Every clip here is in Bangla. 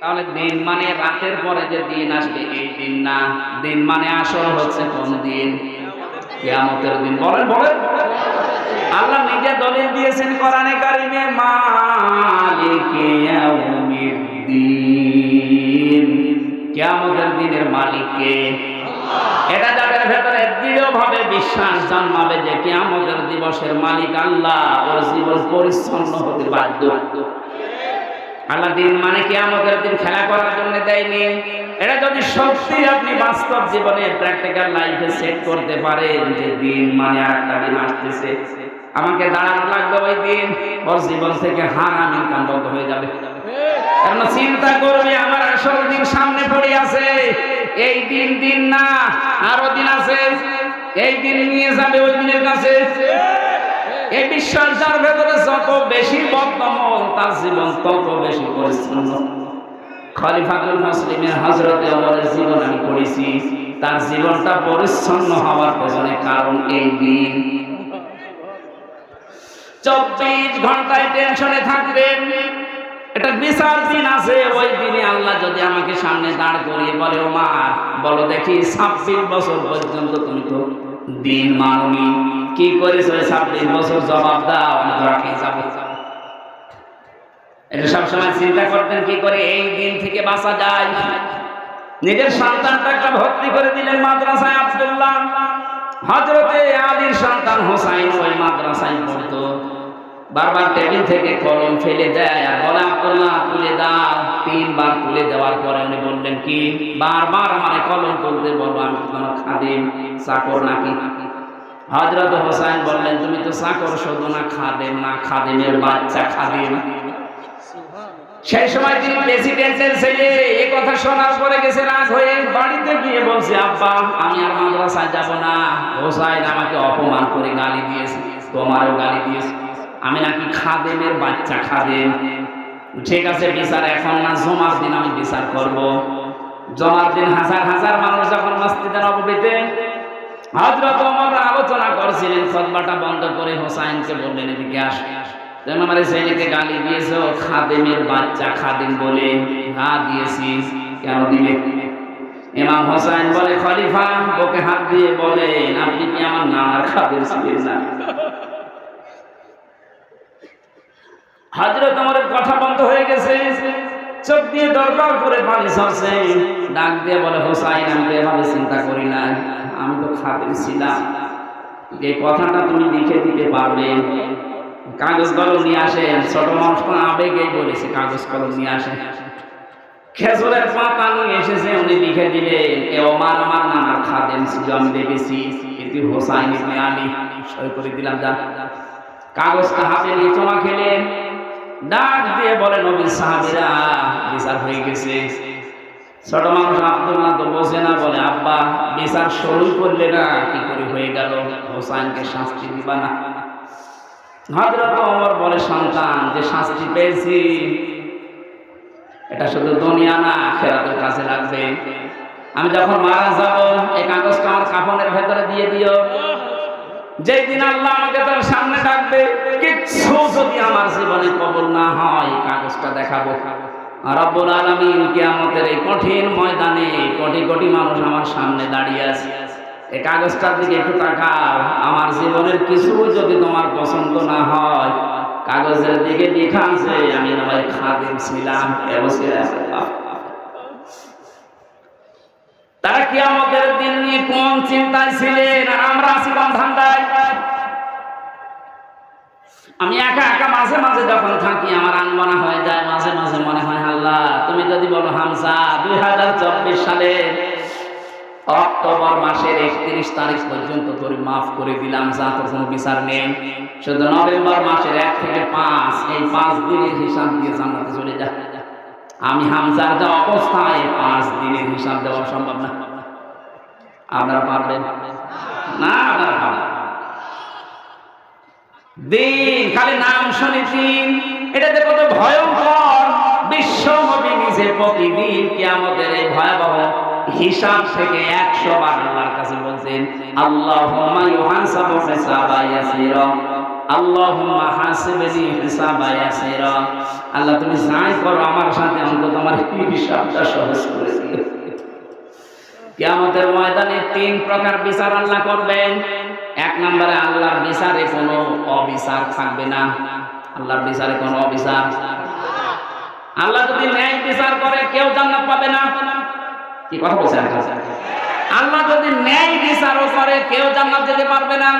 তাহলে দিন মানে রাতের পরে যে দিন আসবে, এই দিন না। দিন মানে আসল হচ্ছে কোন দিন? কিয়ামতের দিন। বলেন বলেন। আল্লাহ নিজে দলিল দিয়েছেন কোরআনে কারিমে, মালিকে কিয়ামতের দিনের মালিককে। এটা যাদের ভেতরে দৃঢ়ভাবে বিশ্বাস জন্মাবে যে কিয়ামতের দিবসের মালিক আল্লাহ, ওর জীবন পরিচ্ছন্ন হতে বাধ্য। আল্লাহ দিন মানে কি আমাদের দিন খেলা করার জন্য দেয়নি? এটা যদি সত্যি আপনি বাস্তব জীবনে প্র্যাকটিক্যাল লাইফে সেট করতে পারেন যে দিন মানে একটা দিন আসতেছে, আমাকে দাঁড়ানো লাগবে ওই দিন, ওর জীবন থেকে হারাম ইনকাম বন্ধ হয়ে যাবে। কারণ চিন্তা করবে আমার আসল দিন সামনে পড়ে আছে, এই দিন দিন না, আরও দিন আছে, এই দিন নিয়ে যাবে ওই দিনের কাছে। এই বিশ্বাস যার যত বেশি বর্তমান তার জীবন তত বেশি পরিচ্ছন্ন। খলিফাতুল মুসলিমের হজরতে ওমরের জীবন আমি পড়েছি। তার জীবনটা পরিচ্ছন্ন হওয়ার পেছনে কারণ এই দিন। চব্বিশ ঘন্টায় টেনশনে থাকবেন। এটা বিচার দিন আছে, ওই দিনে আল্লাহ যদি আমাকে সামনে দাঁড় করিয়ে বলে ও মা বলো দেখি ছাব্বিশ বছর পর্যন্ত তুমি তো দিন মানুনি। কি ওই ছাব্বিশ বছর জবাব দাও রাখি যাব এটা সবসময় চিন্তা করতেন কি করে এই দিন থেকে বাঁচা যায়। নিজের সন্তানটাকে ভর্তি করে দিলেন মাদ্রাসায় আব্দুল্লাহ। হজরতে আদির সন্তান হোসাইন ওই মাদ্রাসায় পড়তো। বারবার টেবিল থেকে কলম ফেলে দেয় আর বলে, আব্দুল্লাহ, তুলে দাও। তিনবার তুলে দেওয়ার পরে উনি বললেন, কি? বারবার আমার কলম তুলতে বলব আমি তোমার খাদিম, চাকর নাকি? হজরত হোসাইন বললেন, তুমি তো চাকর, শুধু না খাদেম, না খাদেমের বাচ্চা খাদিম। সেই সময় তিনি প্রেসিডেন্টের ছেলে, এ কথা শোনার পরে গেছে, রাগ হয়ে বাড়িতে গিয়ে বলছে, আব্বা, আমি আর মাদ্রাসায় যাব না। হোসাইন আমাকে অপমান করে গালি দিয়েছে, তোমারও গালি দিয়েছে। আমি নাকি খাদেমের বাচ্চা খাদেম। ঠিক আছে, বিচার, এখন না জমার দিন আমি বিচার করব। জমার দিন হাজার হাজার মানুষ যখন মসজিদে নববীতে হজরত ওমর আলোচনা করছিলেন, খতবাটা বন্ধ করে হোসাইনকে বললেন, এদিকে আস। তুমি আমার ছেলেকে গালি দিয়েছ খাদেমের বাচ্চা খাদেম বলে হা দিয়েছি। কেন দিলে? ইমাম হোসাইন বলে, খলিফা ওকে হাত দিয়ে বলেন, আপনি কি আমার নানার খাদেম ছিলেন না? হাজরত আমার কথা বন্ধ হয়ে গেছে। চোখ দিয়ে দরকার করে পানি সরছে ডাক দিয়ে বলে, হোসাইন, আমি তো এভাবে চিন্তা করি না। আমি তো খাদেম ছিলাম। এই কথাটা তুমি লিখে দিতে পারবে। কাগজ কলম নিয়ে আসে ছোট মানুষ তো আবেগেই বলেছে, কাগজ কলম নিয়ে আসেন। খেজুরের পাতা নিয়ে এসেছে, উনি লিখে দিলেন, এ ওমার আমার নানার খাদেম ছিল, আমি দেখেছি। এটি হোসাইন আলী। সই করে দিলাম যা কাগজটা হাতে নিয়ে চমা খেলেন ডাক দিয়ে বলে নবীর সাহাবীরা, বিচার হয়ে গেছে। ছোট মানুষ আব্দুল্লাহ তো বোঝে না, বলে, আব্বা, বিচার শুরু করলে না, কি করে হয়ে গেল? হোসাইনকে শাস্তি দিবা না। হজরত ওমর বলে, সন্তান, যে শাস্তি পেয়েছি, এটা শুধু দুনিয়া না খেরাতের কাছে লাগবে। আমি যখন মারা যাব, এই কাগজটা আমার কাফনের ভেতরে দিয়ে দিও। যেই দিন আল্লাহ আমাকে তার সামনে ডাকবে, কিচ্ছু যদি আমার জীবনে কবল না হয়, কাগজটা দেখাবো। রব্বুল আলামিন কিয়ামতের এই কঠিন ময়দানে কোটি কোটি মানুষ আমার সামনে দাঁড়িয়ে আছে। এই কাগজটার দিকে একটু তাকাও। আমার জীবনের কিছু যদি তোমার পছন্দ না হয়, কাগজের দিকে লেখা আছে আমি আমার খাদিম ছিলাম। তারা কি আমাদের দিন নিয়ে কোন চিন্তায় ছিলেন আর আমরা ছিলাম ধান্দায় আমি একা একা মাঝে মাঝে যখন থাকি, আমার আনমনা হয়ে যায়, মাঝে মাঝে মনে হয়, আল্লাহ, তুমি যদি বলো হামসা দুই হাজার চব্বিশ সালে অক্টোবর মাসের একত্রিশ তারিখ পর্যন্ত তোর মাফ করে দিলাম, যা তোর কোনো বিচার নেই। শুধু নভেম্বর মাসের এক থেকে পাঁচ, এই পাঁচ দিনের হিসাব দিয়ে জানাতে চলে যা। আমি হামজার যা অবস্থায় পাঁচ দিনের হিসাব দেওয়া সম্ভব না। আপনারা পারবেন? না, আপনারা দিন, খালি নাম শুনেছি এটাতে কত ভয়ঙ্কর। বিশ্ব নিজে প্রতিদিন কি আমাদের এই ভয়াবহ হিসাব থেকে একশো বার আল্লাহর কাছে বলছেন আল্লাহ আল্লাহুম্মা হাসিবনি হিসাবা ইয়াসিরা। আল্লাহ, তুমি যাই করো, আমার সাথে অন্তত আমার হিসাবটা সহজ করে দিও। কিয়ামতের ময়দানে তিন প্রকার বিচার আল্লাহ করবেন। এক নম্বরে আল্লাহর বিচারে কোনো অবিচার থাকবে না। আল্লাহর বিচারে কোনো অবিচার। আল্লাহ যদি ন্যায় বিচার করে, কেউ জান্নাত পাবে না। কি কথা বলছেন আল্লাহ যদি ন্যায় বিচারও করে, কেউ জান্নাত যেতে পারবে না।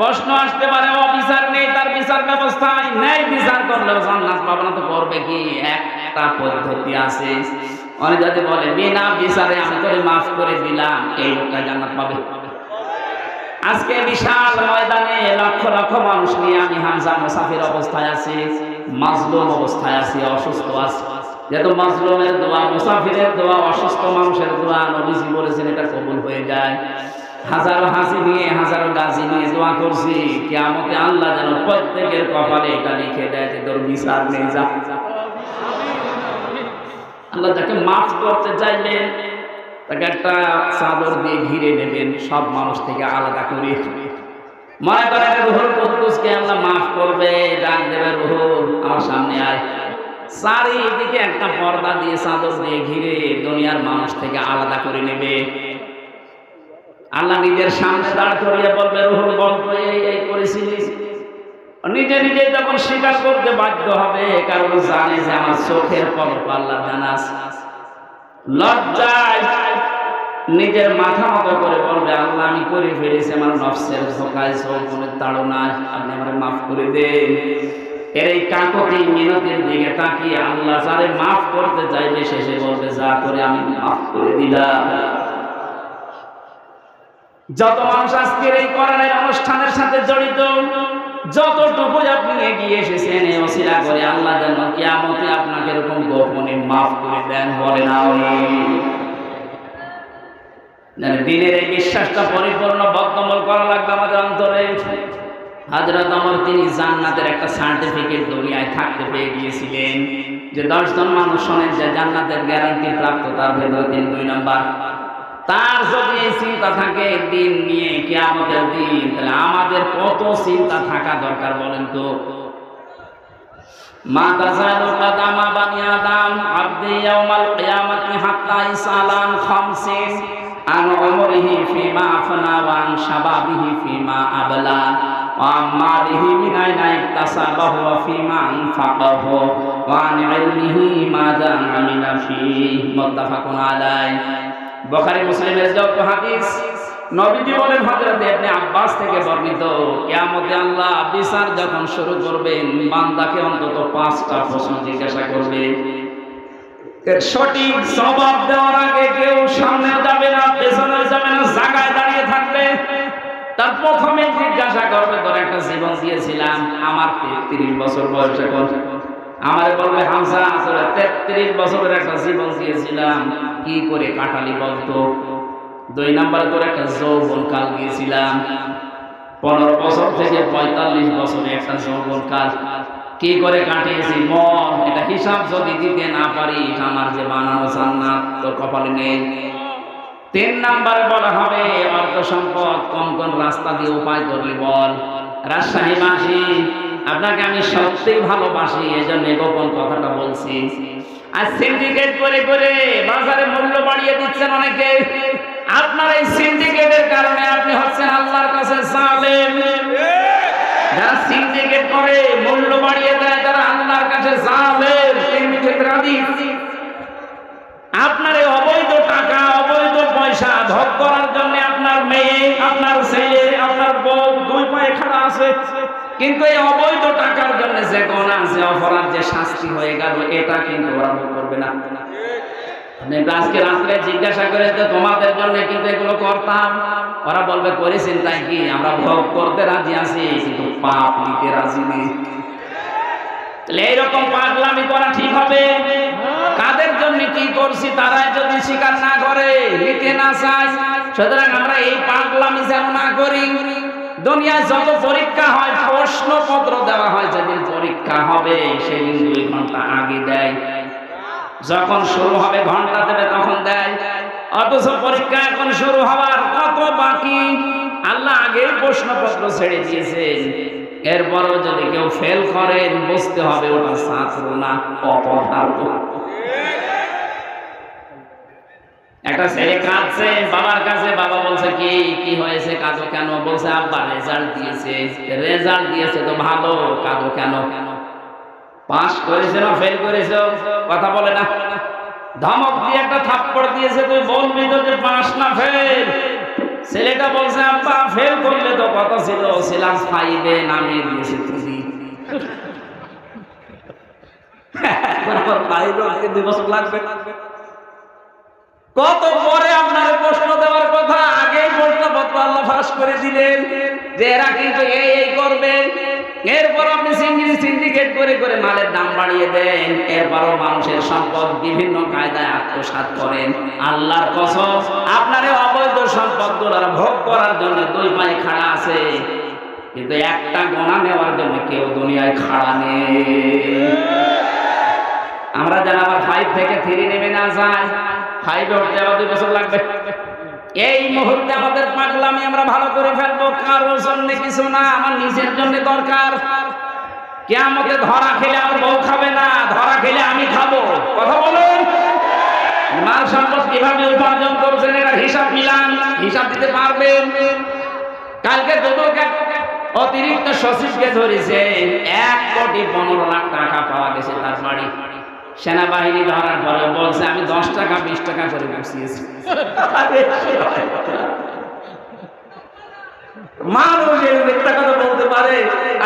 প্রশ্ন আসতে পারে, অবিচার নেই, তার বিচার ব্যবস্থায় ন্যায় বিচার করলেও জান্নাত পাবে না, তো করবে কি? একটা পদ্ধতি আছে। অনেক যদি বলে, বিনা বিচারে আমি তোরে মাফ করে দিলাম, এই লোকটা জান্নাত পাবে। আজকে বিশাল ময়দানে লক্ষ লক্ষ মানুষ নিয়ে আমি হামজা মুসাফির অবস্থায় আছি, মাজলুম অবস্থায় আছি, অসুস্থ আছি। যেহেতু মাজলুমের দোয়া, মুসাফিরের দোয়া, অসুস্থ মানুষের দোয়া নবীজি বলেছেন এটা কবুল হয়ে যায়। হাজারো হাসি নিয়ে, হাজারো গাছি নিয়ে দোয়া করছি কেমতে আল্লাহ যেন প্রত্যেকের কপালে এটা লিখে দেয় যে তোর বিচার নেই যা। আল্লাহ যাকে মাফ করতে চাইলেন তাকে একটা চাদর দিয়ে ঘিরে নেবেন, সব মানুষ থেকে আলাদা করে। মনে করেন রুহুল কুদ্দুসকে আল্লাহ মাফ করবে, ডাক দেবে, রুহুল, আমার সামনে আয়। চারিদিকে একটা পর্দা দিয়ে চাদর দিয়ে ঘিরে দুনিয়ার মানুষ থেকে আলাদা করে নেবে। আল্লাহ নিজের সামনে দাঁড় করিয়ে বলবে, রুহুল বলতো এই করেছিলিস। নিজে নিজে তখন স্বীকার করতে বাধ্য হবে, কারণ জানে যে আমার চোখের পলক আল্লাহ জানাস লজ্জায় নিজের মাথা মতো করে বলবে, আল্লাহ, আমি করে ফেলেছি, আমার নফসের ধোকায় সৌমনের তাড়নায়। আপনি আমার মাফ করে দেন। এর এই কাকতি মিনতির দিকে তাকিয়ে আল্লাহ যারে মাফ করতে চাইবে শেষে বলবে, যা করে আমি মাফ করে দিলাম। যত মানুষ আজকের এই কোরআনের অনুষ্ঠানের সাথে জড়িত, যতটুকু আপনি এগিয়ে এসেছেন এই অসিলা করে, আল্লাহ যেন কিয়ামতে আপনাকে এরকম গোপনে মাফ করে দেন বলে না দিনের এই বিশ্বাসটা পরিপূর্ণ বদ্ধমূল করা লাগবে আমাদের অন্তরে। হাজরত আমর তিনি জান্নাতের একটা সার্টিফিকেট দুনিয়ায় থাকতে পেয়ে গিয়েছিলেন। যে দশজন মানুষ শোনেন যে জান্নাতের গ্যারান্টি প্রাপ্ত, তার ভেতরে তিনি, দুই নম্বর। তার যদি এই চিন্তা থাকে, দিন নিয়ে কেয়ামতের দিন, তাহলে আমাদের কত চিন্তা থাকা দরকার বলেন তো? মা তাজালু কাদামা বানি আদম আবদি ইয়াউমাল কিয়ামাতি হাত্তা ইসালান খামসিন। আফনা ওয়া আন শাবাবিহি ফিমা আবলা ওয়া আম্মালিহি মিন আইনা ইকতাসাবাহু ওয়া ফিমা আনফাকাহু ওয়া আন ইলমিহি মাযা আমিলা ফিহি মুত্তাফাকুন আলাইহি বখারি মুসলিমের যত হাদিস নবীজি বলেন হযরত ইবনে আব্বাস থেকে বর্ণিত, কিয়ামতে আল্লাহ বিচার যখন শুরু করবেন, বান্দাকে অন্তত পাঁচটা প্রশ্ন জিজ্ঞাসা করবে। সঠিক জবাব দেওয়ার আগে কেউ সামনে যাবে না, পেছনে যাবে না, জায়গায় দাঁড়িয়ে থাকবে। তার প্রথমে জিজ্ঞাসা করবে, তোর একটা জীবন দিয়েছিলাম, আমার তেত্রিশ বছর বয়স এখন। আমার বলবে হামসা আসলে তেত্রিশ বছরের একটা জীবন দিয়েছিলাম, কি করে কাটালি বলতো? দুই নাম্বার করে একটা যৌবন কাল গিয়েছিলাম পনেরো বছর থেকে পঁয়তাল্লিশ বছরে একটা যৌবন কাল কি করে কাটিয়েছি? মর এটা হিসাব যদি দিতে না পারি আমার যে বানানো জান্নাত, তোর কপালে নেই। তিন নাম্বারে বলা হবে, অর্থ সম্পদ কোন কোন রাস্তা দিয়ে উপায় করলে বল। রাজশাহী মাসি আপনাকে আমি সত্যিই ভালোবাসি এই জন্য গোপন কথাটা বলছি। আর সিন্ডিকেট করে করে বাজারে মূল্য বাড়িয়ে দিচ্ছেন অনেকে। আপনার এই সিন্ডিকেটের কারণে আপনি হচ্ছেন আল্লাহর কাছে জালেম। যারা সিন্ডিকেট করে, মূল্য বাড়িয়ে দেয়, তারা আল্লাহর কাছে জালেম। আপনার অবৈধ টাকা, অবৈধ পয়সা ভোগ করার জন্য আপনার মেয়ে, আপনার ছেলে, আপনার বউ দুই পায়ে খাড়া আছে। কিন্তু এই অবৈধ টাকার জন্য যে গোনা যে অপরাধ যে শাস্তি হয়ে গেল, এটা কিন্তু ওরা করবে না। আজকে রাত্রে জিজ্ঞাসা করে যে তোমাদের জন্য কিন্তু এগুলো করতাম। ওরা বলবে করেছেন তাই কি? আমরা ভোগ করতে রাজি আছি, কিন্তু পাপ নিতে রাজি নেই। এইরকম পাগলামি করা ঠিক হবে? কাদের জন্য কি করছি, তারাই যদি স্বীকার না করে, নিতে না চায়। সুতরাং আমরা এই পাগলামি যেন না করি। দুনিয়ায় যত পরীক্ষা হয়, প্রশ্নপত্র দেওয়া হয়, যেদিন পরীক্ষা হবে, সেদিন দুই ঘণ্টা আগে দেয়। যখন শুরু হবে, ঘণ্টা দেবে, তখন দেয়। অথচ পরীক্ষা এখন শুরু হওয়ার কত বাকি? আল্লাহ আগেই প্রশ্নপত্র ছেড়ে দিয়েছেন। এরপরও যদি কেউ ফেল করেন, বুঝতে হবে ওটা ছাত্র না অপদার্থ। একটা ছেলে কাঁদছে, বাবার কাছে বাবা বলছে, কি কি হয়েছে? কাঁদো কেন? বলছে, আব্বা রেজাল্ট দিয়েছে। রেজাল্ট দিয়েছে তো ভালো, কাঁদো কেন কেন? পাস করেছে না ফেল করেছে? কথা বলে না। ধমক দিয়ে একটা থাপ্পড় দিয়েছে, তুই বলবি তো যে পাস না ফেল ছেলেটা বলছে, আব্বা ফেল করলে তো কত ছিল? ছিলাম ফাইভে নামিয়ে দিয়েছে তুমি। কত পরে আপনার প্রশ্ন দেওয়ার কথা? আগেই প্রশ্নপত্র আল্লাহ ফাঁস করে দিলেন। যে এরা কিন্তু এই করবে। এরপর আপনি সিন্ডিকেট সিন্ডিকেট করে করে মালের দাম বাড়িয়ে দেন। এরপরও মানুষের সম্পদ বিভিন্ন কায়দায় আত্মসাৎ করেন। আল্লাহর কসম, আপনার অবৈধ সম্পদ ভোগ করার জন্য দুই পায়ে খাড়া আছে। কিন্তু একটা গোনা নেওয়ার জন্য কেউ দুনিয়ায় খাড়া নেই। আমরা যেন আবার ফাইভ থেকে থ্রি নেমে না যাই। ফাইভে উঠতে আবার দুই বছর লাগবে। এই মুহূর্তে আমাদের পাগলামি আমরা ভালো করে ফেলব, কারোর জন্য কিছু না, আমার নিজের জন্য দরকার। কে আমাকে ধরা খেলে আমার বউ খাবে না, ধরা খেলে আমি খাব। কথা বলুন। মাল সম্পদ কীভাবে উপার্জন করছেন এটা হিসাব মিলান, হিসাব দিতে পারবেন। কালকে দুদক অতিরিক্ত সচিবকে ধরেছে, এক কোটি পনেরো লাখ টাকা পাওয়া গেছে তার বাড়ি। সেনাবাহিনী ধরার পরে বলছে, আমি দশ টাকা, বিশ টাকা করে এই মিথ্যা কথা বলতে পারে।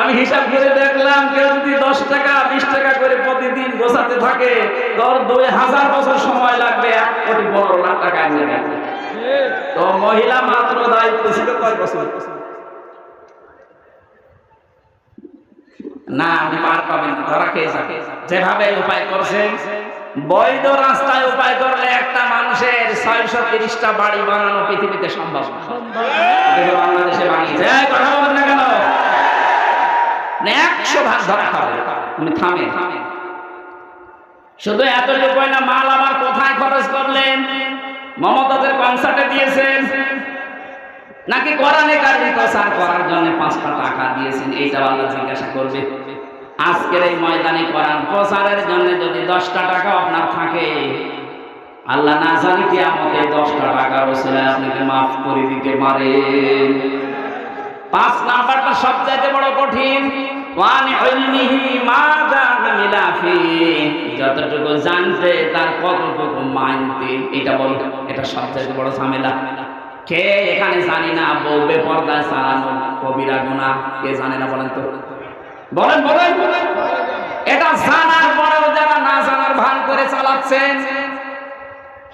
আমি হিসাব করে দেখলাম, কেউ যদি দশ টাকা, বিশ টাকা করে প্রতিদিন গোছাতে থাকে, তোর দুই হাজার বছর সময় লাগবে, এক কোটি পনেরো লাখ টাকা তো মহিলা মাত্র দায়িত্ব ছিল কয় বছর? না আপনি পার পাবেন ধরা খেয়ে যাবে যেভাবে উপায় করছেন বৈধ রাস্তায় উপায় করলে একটা মানুষের ছয়শো তিরিশটা বাড়ি বানানো পৃথিবীতে সম্ভব। বাংলাদেশে বানিয়েছে। কথা না কেন? একশো ভাগ ধরা খাবে। থামে থামে। শুধু এতটুকু না, মাল আবার কোথায় খরচ করলেন? মমতাদের কনসার্টে দিয়েছেন। নাকি কোরআনে কারিম প্রচার করার জন্য পাঁচটা টাকা দিয়েছেন? এইটা আল্লাহ জিজ্ঞাসা করবে। আজকের এই ময়দানে কোরআন প্রচারের জন্য যদি দশটা টাকা আপনার থাকে, আল্লাহ না জানি কি আমাকে দশটা টাকা বসে আপনাকে মাফ করে দিতে পারে। পাঁচ নাম্বারটা সবচাইতে বড় কঠিন। যতটুকু জানতে তার কতটুকু মানতে এটা বল এটা সবচাইতে বড় ঝামেলা। কে এখানে জানি না? বউ বেপর্দায় চালানো কবিরা গুণা কে জানে না বলেন তো? বলেন বলেন। এটা জানার পরেও যারা না জানার ভান করে চালাচ্ছেন,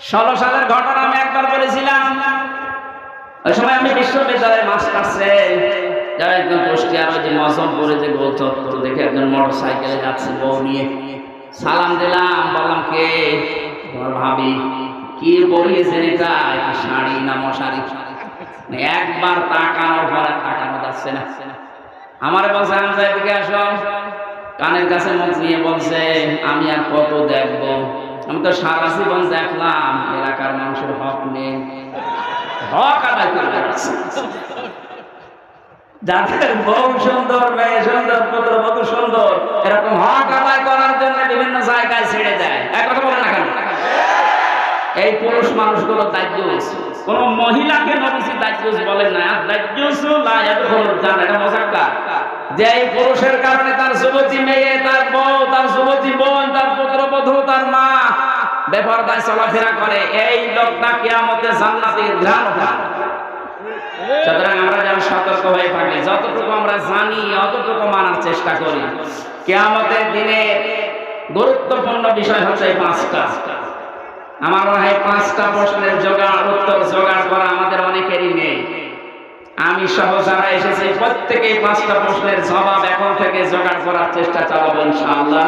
ষোলো সালের ঘটনা আমি একবার বলেছিলাম। ওই সময় আমি বিশ্ববিদ্যালয়ে মাস্টার যারা একজন কুষ্টিয়ার, ওই যে মজমপুরে যে গোল চত্বর দেখে একজন মোটর সাইকেলে যাচ্ছে বউ নিয়ে। সালাম দিলাম, বললাম, কে? ভাবি। কি পরিয়েছেন এটা শাড়ি না মশারি? মানে একবার তাকানোর পর তাকানো যাচ্ছে না। আমার বলছে আমি এদিকে আসো। কানের কাছে মুখ নিয়ে বলছে, আমি আর কত দেখব? আমি তো সারা জীবন দেখলাম, এলাকার মানুষের হক নেই। হক আদায় করে যাদের বউ সুন্দর, মেয়ে সুন্দর পুত্র কত সুন্দর, এরকম হক আদায় করার জন্য বিভিন্ন জায়গায় ছেড়ে দেয়। এক কথা বলে না কেন? এই পুরুষ মানুষগুলো দায়িত্ব কোন মহিলাকে নবীজি দায়িত্ব বলেন না দায়িত্ব জান এটা যে এই পুরুষের কারণে তার যুবতী মেয়ে, তার বউ, তার যুবতী বোন, তার পুত্রবধূ, তার মা বেপরদায় চলাফেরা করে, এই লোকটা কিয়ামতে জান্নাতের ঘ্রাণ সুতরাং আমরা যেন সতর্ক হয়ে থাকি। যতটুকু আমরা জানি, অতটুকু মানার চেষ্টা করি। কেয়ামতের দিনে গুরুত্বপূর্ণ বিষয় হচ্ছে পাঁচটা। আমার মনে হয় পাঁচটা প্রশ্নের জোগাড়, উত্তর জোগাড় করা আমাদের অনেকেরই নেই। আমি সহ যারা এসেছি প্রত্যেকে পাঁচটা প্রশ্নের জবাব এখন থেকে জোগাড় করার চেষ্টা চালাবো ইনশাআল্লাহ।